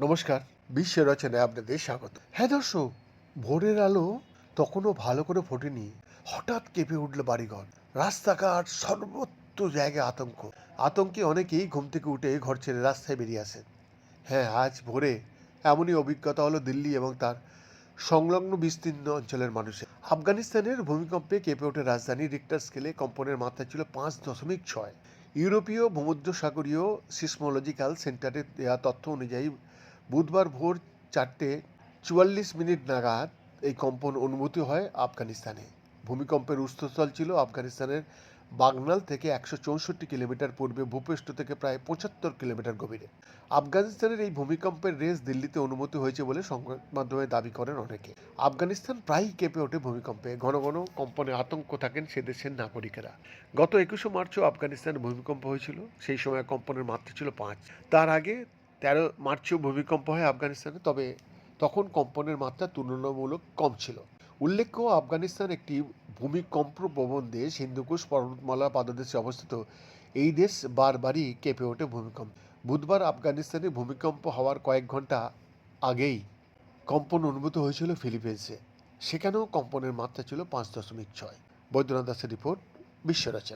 নমস্কার বিশ্ব রচনায় আপনাদের স্বাগত। হ্যাঁ দর্শক, ভোরের আলো তখনও ভালো করে ফোটেনি। হঠাৎ কেঁপে উঠল বাড়িঘর। রাস্তাঘাট সর্বত্র জায়গায় আতঙ্ক। আতঙ্কে অনেকেই ঘুম থেকে উঠে ঘর ছেড়ে রাস্তায় বেরিয়ে আসেন। হ্যাঁ আজ ভোরে এমনই অভিজ্ঞতা হলো দিল্লি এবং তার সংলগ্ন বিস্তীর্ণ অঞ্চলের মানুষের। আফগানিস্তানের ভূমিকম্পে কেঁপে ওঠে রাজধানী রিক্টার স্কেলে কম্পনের মাত্রা ছিল পাঁচ দশমিক ছয়। ইউরোপীয় ভূমধ্যসাগরীয় সিসমোলজিক্যাল সেন্টারের দেওয়া তথ্য অনুযায়ী, বুধবার ভোর চারটে চুয়াল্লিশ মিনিট নাগাদ এই কম্পন অনুভূতি হয় আফগানিস্তানে। ভূমিকম্পের উৎসস্থল ছিল আফগানিস্তানের বাগনাল থেকে একশো চৌষট্টি কিলোমিটার পূর্বে ভূপৃষ্ঠ থেকে প্রায় পঁচাত্তর কিলোমিটার গভীরে। আফগানিস্তানের এই ভূমিকম্পের রেস দিল্লিতে অনুমতি হয়েছে বলে সংবাদ মাধ্যমে দাবি করেন অনেকে। আফগানিস্তান প্রায়ই কেঁপে ওঠে ভূমিকম্পে। ঘন ঘন কম্পনে আতঙ্ক থাকেন সে দেশের নাগরিকেরা। গত একুশে মার্চও আফগানিস্তানে ভূমিকম্প হয়েছিল। সেই সময় কম্পনের মাত্রা ছিল পাঁচ। তার আগে তেরো মার্চেও ভূমিকম্প হয় আফগানিস্তানে, তবে তখন কম্পনের মাত্রা তুলনামূলক কম ছিল। উল্লেখ্য, আফগানিস্তান একটি ভূমিকম্প প্রবণ দেশ। হিন্দুকুশ পর্বতমালা পাদদেশে অবস্থিত। এই দেশ বারবারই কেঁপে ওঠে ভূমিকম্প। বুধবার আফগানিস্তানে ভূমিকম্প হওয়ার কয়েক ঘণ্টা আগেই কম্পন অনুভূত হয়েছিল ফিলিপিন্সে। সেখানেও কম্পনের মাত্রা ছিল পাঁচ দশমিক ছয়। বৈদ্যনাথ দাসের রিপোর্ট, বিশ্বরচনা।